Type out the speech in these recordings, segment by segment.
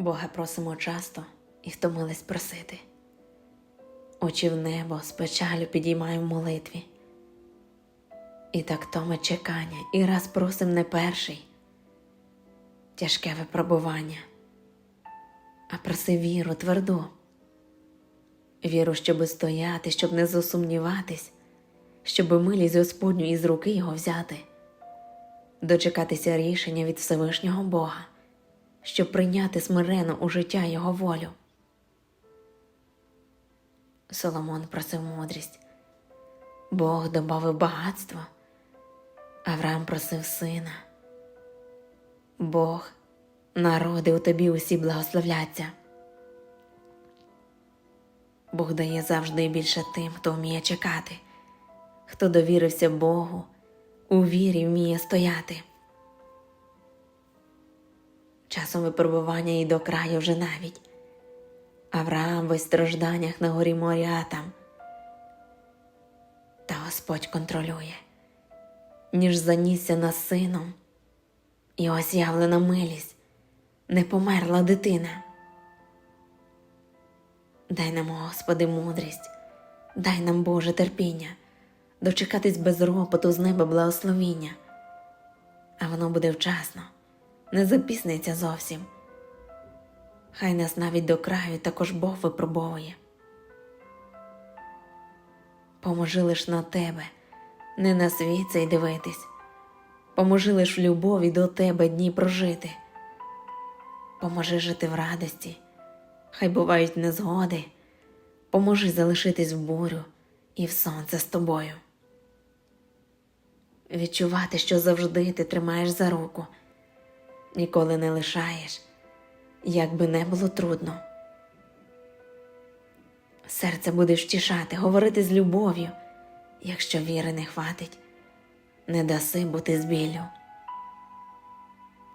Бога просимо часто і втомились просити. Очі в небо з печалю підіймаємо в молитві. І так томе чекання, і раз просим не перший, тяжке випробування, а проси віру тверду, віру, щоби стояти, щоб не засумніватись, щоби милість Господню із руки його взяти, дочекатися рішення від Всевишнього Бога, щоб прийняти смирено у життя Його волю. Соломон просив мудрість, Бог добавив багатство, Авраам просив сина. Бог, народи у тобі усі благословляться. Бог дає завжди більше тим, хто вміє чекати, хто довірився Богу, у вірі вміє стояти. Часом випробування і до краю вже навіть. Авраам в стражданнях на горі моря там. Та Господь контролює, ніж занісся над сином, і ось явлена милість, не померла дитина. Дай нам, Господи, мудрість, дай нам Боже терпіння, дочекатись без ропоту з неба благословіння, а воно буде вчасно, не запісниться зовсім. Хай нас навіть до краю також Бог випробовує. Поможи лиш на тебе, не на світ цей дивитись, поможи лиш в любові до тебе дні прожити. Поможи жити в радості, хай бувають незгоди, поможи залишитись в бурю і в сонце з тобою. Відчувати, що завжди ти тримаєш за руку, ніколи не лишаєш як би не було трудно. Серце будеш втішати, говорити з любов'ю, якщо віри не хватить, не даси бути з біллю.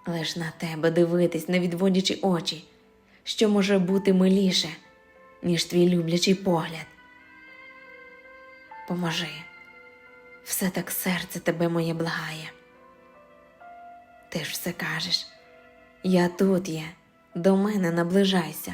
Лиш на тебе дивитись, не відводячи очі, що може бути миліше, ніж твій люблячий погляд. Поможи, все так серце тебе моє благає. Ти ж все кажеш, я тут є до мене наближайся.